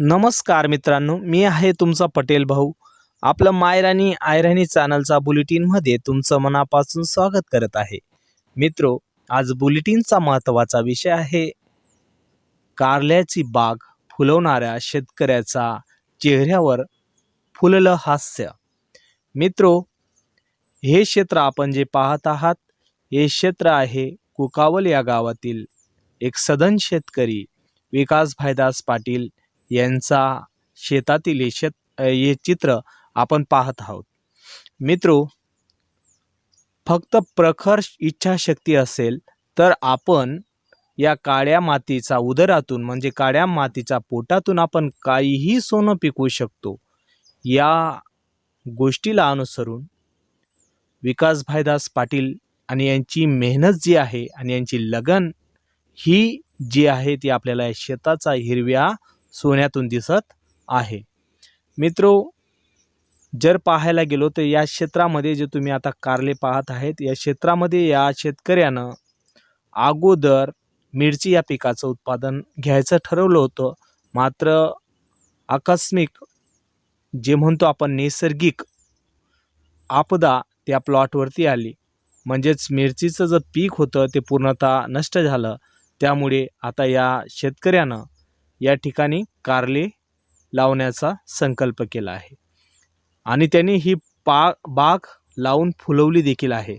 नमस्कार मित्रांनो मी आहे तुमचा पटेल भाऊ. आपलं मायराणी आयराणी चॅनलचा बुलेटिनमध्ये तुमचं मनापासून स्वागत करत आहे. मित्रो आज बुलेटिनचा महत्त्वाचा विषय आहे. कारल्याची बाग फुलवणाऱ्या शेतकऱ्याचा चेहऱ्यावर फुललं हास्य. मित्रो हे क्षेत्र आपण जे पाहत आहात हे क्षेत्र आहे कुकावल या गावातील एक सदन शेतकरी विकास भायदास पाटील यांचा शेतातील हे शेत हे चित्र आपण पाहत आहोत. मित्रो फक्त प्रखर इच्छाशक्ती असेल तर आपण या काळ्या मातीचा उदरातून म्हणजे काळ्या मातीचा पोटातून आपण काहीही सोनं पिकवू शकतो. या गोष्टीला अनुसरून विकास भाईदास पाटील आणि यांची मेहनत जी आहे आणि यांची लगन ही जी आहे ती आपल्याला या शेताचा हिरव्या सोन्यातून दिसत आहे. मित्रो जर पाहायला गेलो तर या क्षेत्रामध्ये जे तुम्ही आता कारले पाहत आहेत या क्षेत्रामध्ये या शेतकऱ्यानं अगोदर मिरची या पिकाचं उत्पादन घ्यायचं ठरवलं होतं. मात्र आकस्मिक जे म्हणतो आपण नैसर्गिक आपदा त्या प्लॉटवरती आली. म्हणजेच मिरचीचं जे पीक होतं ते पूर्णतः नष्ट झालं. त्यामुळे आता या शेतकऱ्यानं या ठिकाणी कारले लावण्याचा संकल्प केला आहे. आणि त्यांनी ही पा बाग लावून फुलवली देखील आहे.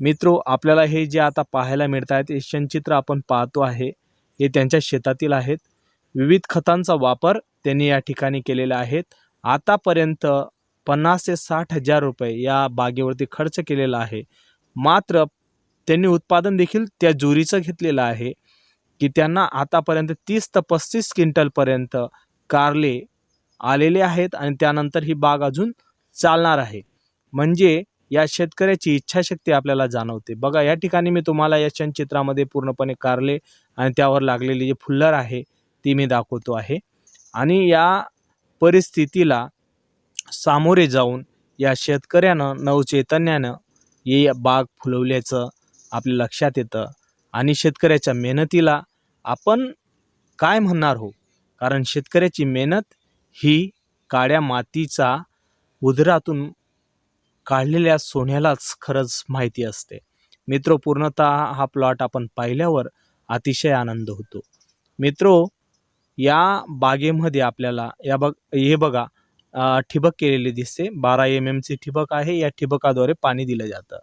मित्रो आपल्याला हे जे आता पाहायला मिळत आहेत हे क्षणचित्र आपण पाहतो आहे हे त्यांच्या शेतातील आहेत. विविध खतांचा वापर त्यांनी या ठिकाणी केलेला आहेत आतापर्यंत पन्नास ते साठ हजार रुपये या बागेवरती खर्च केलेला आहे. मात्र त्यांनी उत्पादन देखील त्या जोरीचं घेतलेलं आहे. की त्यांना आतापर्यंत तीस ते पस्तीस क्विंटलपर्यंत कारले आलेले आहेत आणि त्यानंतर ही बाग अजून चालणार आहे. म्हणजे या शेतकऱ्याची इच्छाशक्ती आपल्याला जाणवते. बघा या ठिकाणी मी तुम्हाला या चित्रामध्ये पूर्णपणे कारले आणि त्यावर लागलेली जी फुल्लर आहे ती मी दाखवतो आहे. आणि या परिस्थितीला सामोरे जाऊन या शेतकऱ्यानं नवचैतन्यानं ही बाग फुलवल्याचं आपल्या लक्षात येतं. आणि शेतकऱ्याच्या मेहनतीला आपण काय म्हणणार हो? कारण शेतकऱ्याची मेहनत ही काळ्या मातीचा उदरातून काढलेल्या सोन्यालाच खरंच माहिती असते. मित्रो पूर्णतः हा प्लॉट आपण पाहिल्यावर अतिशय आनंद होतो. मित्रो या बागेमध्ये आपल्याला या बघ हे बघा ठिबक केलेली दिसते. बारा एम एमची ठिबक आहे. या ठिबकाद्वारे पाणी दिलं जातं.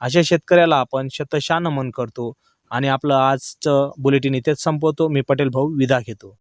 अशा शेतकऱ्याला आपण शतशा नमन करतो. आणि आपलं आजचं बुलेटिन इथेच संपवतो. मी पटेल भाऊ विदा घेतो.